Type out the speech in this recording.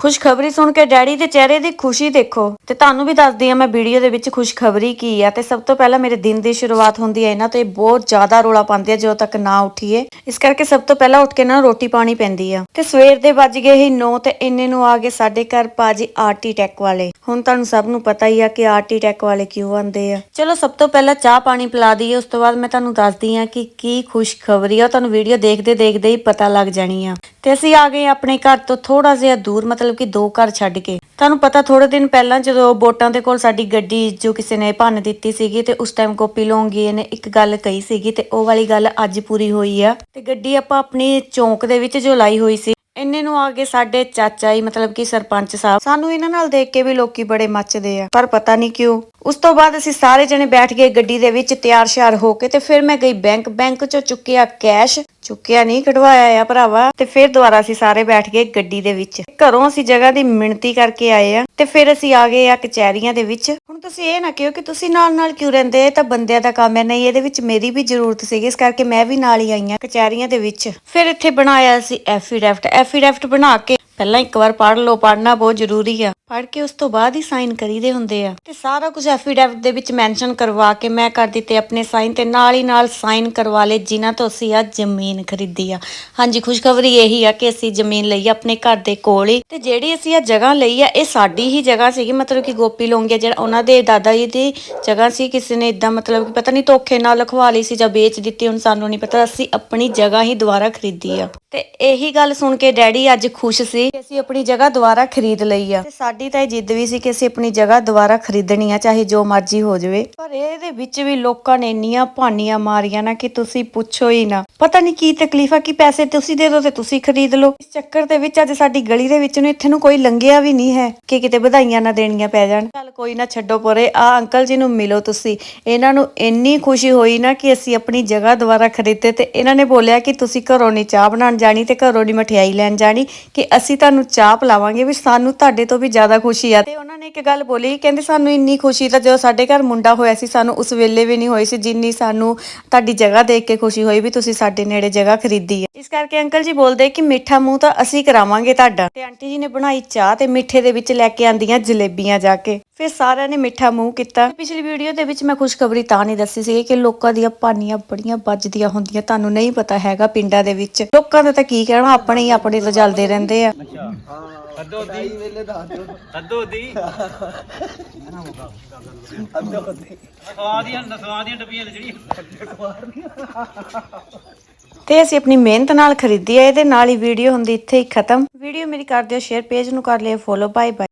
ਖੁਸ਼ਖਬਰੀ ਸੁਣ ਕੇ ਡੈਡੀ ਦੇ ਚਿਹਰੇ ਦੀ ਖੁਸ਼ੀ ਦੇਖੋ। ਤੇ ਤੁਹਾਨੂੰ ਵੀ ਦੱਸਦੀ ਆ ਮੈਂ ਵੀਡੀਓ ਦੇ ਵਿੱਚ ਖੁਸ਼ਖਬਰੀ ਕੀ ਆ। ਤੇ ਸਭ ਤੋਂ ਪਹਿਲਾਂ ਮੇਰੇ ਦਿਨ ਦੀ ਸ਼ੁਰੂਆਤ ਹੁੰਦੀ ਹੈ ਇਹਨਾਂ ਤੋਂ। ਇਹ ਬਹੁਤ ਜ਼ਿਆਦਾ ਰੋਲਾ ਪਾਉਂਦੇ ਆ ਜਦੋਂ ਤੱਕ ਨਾ ਉੱਠੀਏ। ਇਸ ਕਰਕੇ ਸਭ ਤੋਂ ਪਹਿਲਾਂ ਉੱਠ ਕੇ ਨਾ ਰੋਟੀ ਪਾਣੀ ਪੈਂਦੀ ਆ। ਤੇ ਸਵੇਰ ਦੇ ਵੱਜ ਗਏ ਹੀ 9 ਤੇ ਇੰਨੇ ਨੂੰ ਆ ਗਏ ਸਾਡੇ ਘਰ ਪਾਜੀ ਆਰਟੀ ਟੈਕ ਵਾਲੇ। ਹੁਣ ਤੁਹਾਨੂੰ ਸਭ ਨੂੰ ਪਤਾ ਹੀ ਆ ਕਿ ਆਰਟੀ ਟੈਕ ਵਾਲੇ ਕਿਉਂ ਆਉਂਦੇ ਆ। ਚਲੋ ਸਭ ਤੋਂ ਪਹਿਲਾਂ ਚਾਹ ਪਾਣੀ ਪਿਲਾ ਦਈਏ। ਉਸ ਤੋਂ ਬਾਅਦ ਮੈਂ ਤੁਹਾਨੂੰ ਦੱਸਦੀ ਆ ਕਿ ਕੀ ਖੁਸ਼ਖਬਰੀ ਆ। ਤੁਹਾਨੂੰ ਵੀਡੀਓ ਦੇਖਦੇ ਦੇਖਦੇ ਹੀ ਪਤਾ ਲੱਗ ਜਾਣੀ ਆ। ਤੇ ਅਸੀਂ ਆ ਗਏ ਆਪਣੇ ਘਰ ਤੋਂ ਥੋੜਾ ਜਿਹਾ ਦੂਰ, ਮਤਲਬ ਕਿ ਦੋ ਘਰ ਛੱਡ ਕੇ। ਤੁਹਾਨੂੰ ਪਤਾ ਥੋੜੇ ਦਿਨ ਪਹਿਲਾਂ ਜਦੋਂ ਬੋਟਾਂ ਦੇ ਕੋਲ ਸਾਡੀ ਗੱਡੀ ਜੋ ਕਿਸੇ ਨੇ ਭੰਨ ਦਿੱਤੀ ਸੀਗੀ ਤੇ ਉਸ ਟਾਈਮ ਗੋਪੀ ਲੋਂਗੀ ਨੇ ਇੱਕ ਗੱਲ ਕਹੀ ਸੀਗੀ ਤੇ ਉਹ ਵਾਲੀ ਗੱਲ ਅੱਜ ਪੂਰੀ ਹੋਈ ਆ। ਤੇ ਗੱਡੀ ਆਪਾਂ ਆਪਣੀ ਚੌਂਕ ਦੇ ਵਿੱਚ ਜੋ ਲਾਈ ਹੋਈ ਸੀ, ਇੰਨੇ ਨੂੰ ਆ ਕੇ ਸਾਡੇ ਚਾਚਾ ਜੀ, ਮਤਲਬ ਕਿ ਸਰਪੰਚ ਸਾਹਿਬ। ਸਾਨੂੰ ਇਹਨਾਂ ਨਾਲ ਦੇਖ ਕੇ ਵੀ ਲੋਕੀ ਬੜੇ ਮੱਚਦੇ ਆ, ਪਰ ਪਤਾ ਨਹੀਂ ਕਿਉਂ ਉਸ ਤੋਂ ਬਾਅਦ ਅਸੀਂ ਸਾਰੇ ਜਣੇ ਬੈਠ ਗਏ ਗੱਡੀ ਦੇ ਵਿੱਚ ਤਿਆਰ ਸ਼ਿਆਰ ਹੋ ਕੇ ਤੇ ਫਿਰ ਮੈਂ ਗਈ ਬੈਂਕ ਬੈਂਕ ਚੋਂ ਚੁੱਕਿਆ ਕੈਸ਼, ਚੁੱਕਿਆ ਨਹੀਂ, ਕਢਵਾਇਆ ਆ ਭਰਾਵਾ। ਤੇ ਫਿਰ ਦੁਬਾਰਾ ਅਸੀਂ ਸਾਰੇ ਬੈਠ ਗਏ ਗੱਡੀ ਦੇ ਵਿੱਚ। ਘਰੋਂ ਅਸੀਂ ਜਗ੍ਹਾ ਦੀ ਮਿਣਤੀ ਕਰਕੇ ਆਏ ਆ ਤੇ ਫਿਰ ਅਸੀਂ ਆ ਗਏ ਆ ਕਚਹਿਰੀਆਂ ਦੇ ਵਿੱਚ। ਹੁਣ ਤੁਸੀਂ ਇਹ ਨਾ ਕਿਹੋ ਕਿ ਤੁਸੀਂ ਨਾਲ ਨਾਲ ਕਿਉਂ ਰਹਿੰਦੇ? ਇਹ ਤਾਂ ਬੰਦਿਆਂ ਦਾ ਕੰਮ ਹੈ। ਨਹੀਂ, ਇਹਦੇ ਵਿੱਚ ਮੇਰੀ ਵੀ ਜ਼ਰੂਰਤ ਸੀਗੀ, ਇਸ ਕਰਕੇ ਮੈਂ ਵੀ ਨਾਲ ਹੀ ਆਈ ਆ ਕਚਹਿਰੀਆਂ ਦੇ ਵਿੱਚ। ਫਿਰ ਇੱਥੇ ਬਣਾਇਆ ਸੀ ਐਫੀਡੈਫਟ ਐਫੀਡੈਫਟ ਬਣਾ ਕੇ ਪਹਿਲਾਂ ਇੱਕ ਵਾਰ ਪੜ੍ਹ ਲਓ, ਪੜ੍ਹਨਾ ਬਹੁਤ ਜ਼ਰੂਰੀ ਆ। ਪੜ ਕੇ ਉਸ ਤੋਂ ਬਾਅਦ ਹੀ ਸਾਈਨ ਕਰੀਦੇ ਹੁੰਦੇ ਆ। ਤੇ ਸਾਰਾ ਕੁਝ ਐਫੀਡੈਵਿਟ ਦੇ ਵਿੱਚ ਮੈਂਸ਼ਨ ਕਰਵਾ ਕੇ ਮੈਂ ਕਰ ਦਿੱਤੇ ਆਪਣੇ ਸਾਈਨ ਤੇ ਨਾਲ ਹੀ ਨਾਲ ਸਾਈਨ ਕਰਵਾ ਲਏ ਜਿਨ੍ਹਾਂ ਤੋਂ ਅਸੀਂ ਆ ਜ਼ਮੀਨ ਖਰੀਦੀ ਆ। ਹਾਂਜੀ, ਖੁਸ਼ਖਬਰੀ ਇਹੀ ਆ ਕਿ ਅਸੀਂ ਜ਼ਮੀਨ ਲਈ ਆਪਣੇ ਘਰ ਦੇ ਕੋਲ ਹੀ। ਤੇ ਜਿਹੜੀ ਅਸੀਂ ਆ ਜਗ੍ਹਾ ਲਈ ਆ, ਇਹ ਸਾਡੀ ਹੀ ਜਗ੍ਹਾ ਸੀਗੀ, ਮਤਲਬ ਕਿ ਗੋਪੀ ਲੋਂਗਿਆ ਜਿਹੜਾ ਉਹਨਾਂ ਦੇ ਦਾਦਾ ਜੀ ਦੀ ਜਗ੍ਹਾ ਸੀ, ਕਿਸੇ ਨੇ ਇਦਾਂ ਮਤਲਬ ਕਿ ਪਤਾ ਨਹੀਂ ਧੋਖੇ ਨਾਲ ਲਖਵਾ ਲਈ ਸੀ ਜਾਂ ਵੇਚ ਦਿੱਤੀ, ਹੁਣ ਸਾਨੂੰ ਨਹੀਂ ਪਤਾ, ਅਸੀਂ ਆਪਣੀ ਜਗ੍ਹਾ ਹੀ ਦੁਬਾਰਾ ਖਰੀਦੀ ਆ। ਤੇ ਇਹੀ ਗੱਲ ਸੁਣ ਕੇ ਡੈਡੀ ਅੱਜ ਖੁਸ਼ ਸੀ ਕਿ ਅਸੀਂ ਆਪਣੀ ਜਗ੍ਹਾ ਦੁਬਾਰਾ ਖਰੀਦ ਲਈ ਆ। ਤੇ ਸਾਡੀ ਤਾਂ ਇਹ ਜਿੱਦ ਵੀ ਸੀ ਕਿ ਅਸੀਂ ਆਪਣੀ ਜਗ੍ਹਾ ਦੁਬਾਰਾ ਖਰੀਦਣੀ ਆ, ਚਾਹੇ ਜੋ ਮਰਜ਼ੀ ਹੋ ਜਾਵੇ। ਪਰ ਇਹਦੇ ਵਿੱਚ ਵੀ ਲੋਕਾਂ ਨੇ ਇੰਨੀਆਂ ਭਾਨੀਆਂ ਮਾਰੀਆਂ ਨਾ ਕਿ ਤੁਸੀਂ ਪੁੱਛੋ ਹੀ ਨਾ। ਪਤਾ ਨਹੀਂ ਕੀ ਤਕਲੀਫ ਆ, ਕਿ ਪੈਸੇ ਤੁਸੀਂ ਦੇ ਦਿਓ ਤੇ ਤੁਸੀਂ ਖਰੀਦ ਲਓ। ਇਸ ਚੱਕਰ ਦੇ ਵਿੱਚ ਅੱਜ ਸਾਡੀ ਗਲੀ ਦੇ ਵਿੱਚ ਨੂੰ ਇੱਥੇ ਨੂੰ ਕੋਈ ਲੰਘਿਆ ਵੀ ਨਹੀਂ ਹੈ ਕਿ ਕਿਤੇ ਵਧਾਈਆਂ ਨਾ ਦੇਣੀਆਂ ਪੈ ਜਾਣ। ਚੱਲ ਕੋਈ ਨਾ ਛੱਡੋ ਪਰੇ, ਆ ਅੰਕਲ ਜੀ ਨੂੰ ਮਿਲੋ ਤੁਸੀਂ। ਇਹਨਾਂ ਨੂੰ ਇੰਨੀ ਖੁਸ਼ੀ ਹੋਈ ਨਾ ਕਿ ਅਸੀਂ ਆਪਣੀ ਜਗ੍ਹਾ ਦੁਬਾਰਾ ਖਰੀਦੇ ਤੇ ਇਹਨਾਂ ਨੇ ਬੋਲਿਆ ਕਿ ਤੁਸੀਂ ਘਰੋਂ ਨਹੀਂ ਚਾਹ ਬਣਾਉਣ ਜਾਣੀ ਤੇ ਘਰੋਂ ਨਹੀਂ ਮਠਿਆਈ ਲੈਣ ਜਾਣੀ, ਕਿ ਅਸੀਂ ਤੁਹਾਨੂੰ ਚਾਹ ਪਿਲਾਵਾਂਗੇ ਵੀ ਸਾਨੂੰ ਤੁਹਾਡੇ ਤੋਂ ਵੀ ਜ਼ਿਆਦਾ ਖੁਸ਼ੀ ਆ ਤੇ ਉਹਨਾਂ ਨੇ ਇੱਕ ਗੱਲ ਬੋਲੀ, ਕਹਿੰਦੇ ਸਾਨੂੰ ਇੰਨੀ ਖੁਸ਼ੀ ਤਾਂ ਜਦੋਂ ਸਾਡੇ ਘਰ ਮੁੰਡਾ ਹੋਇਆ ਸੀ, ਸਾਨੂੰ ਉਸ ਵੇਲੇ ਵੀ ਨਹੀਂ ਹੋਈ ਸੀ, ਜਿੰਨੀ ਸਾਨੂੰ ਤੁਹਾਡੀ ਜਗ੍ਹਾ ਦੇਖ ਕੇ ਖੁਸ਼ੀ ਹੋਈ ਵੀ ਤੁਸੀਂ ਸਾਡੇ ਨੇੜੇ ਜਗ੍ਹਾ ਖਰੀਦੀ ਹੈ। ਇਸ ਕਰਕੇ ਅੰਕਲ ਜੀ ਬੋਲਦੇ ਕਿ ਮਿੱਠਾ ਮੂੰਹ ਤਾਂ ਅਸੀਂ ਕਰਾਵਾਂਗੇ ਤੁਹਾਡਾ। ਤੇ ਆਂਟੀ ਜੀ ਨੇ ਬਣਾਈ ਚਾਹ ਤੇ ਮਿੱਠੇ ਦੇ ਵਿੱਚ ਲੈ ਕੇ ਆਂਦੀਆਂ ਜਲੇਬੀਆਂ ਜਾ ਕੇ। ਫਿਰ ਸਾਰਿਆਂ ਨੇ ਮਿੱਠਾ ਮੂੰਹ ਕੀਤਾ। ਪਿਛਲੀ ਵੀਡੀਓ ਦੇ ਵਿੱਚ ਮੈਂ ਖੁਸ਼ਖਬਰੀ ਤਾਂ ਨਹੀਂ ਦੱਸੀ ਸੀ ਕਿ ਲੋਕਾਂ ਦੀਆਂ ਪਾਨੀਆਂ ਬੜੀਆਂ ਵੱਜਦੀਆਂ ਹੁੰਦੀਆਂ, ਤੁਹਾਨੂੰ ਨਹੀਂ ਪਤਾ ਹੈਗਾ ਪਿੰਡਾਂ ਦੇ ਵਿੱਚ। ਲੋਕਾਂ ਦਾ ਤਾਂ ਕੀ ਕਹਿਣਾ, ਆਪਣੇ ਹੀ ਆਪਣੇ ਤੋਂ ਚੱਲਦੇ ਰਹਿੰਦੇ ਆ। ਅੱਧੋ ਦੀ ਵੇਲੇ ਦੱਸ ਦਿਓ ਅੱਧੋ ਦੀ। ਸਵਾਦੀਆਂ ਸਵਾਦੀਆਂ ਡੱਬੀਆਂ ਨੇ ਜਿਹੜੀਆਂ ਤੇ ਅਸੀਂ ਆਪਣੀ ਮਿਹਨਤ ਨਾਲ ਖਰੀਦੀ ਹੈ, ਇਹਦੇ ਨਾਲ ਹੀ ਵੀਡੀਓ ਹੁੰਦੀ, ਇੱਥੇ ਹੀ ਖਤਮ। ਵੀਡੀਓ ਮੇਰੀ ਕਰ ਦਿਓ ਸ਼ੇਅਰ ਪੇਜ ਨੂੰ ਕਰ ਲਿਓ ਫੋਲੋ ਬਾਏ ਬਾਏ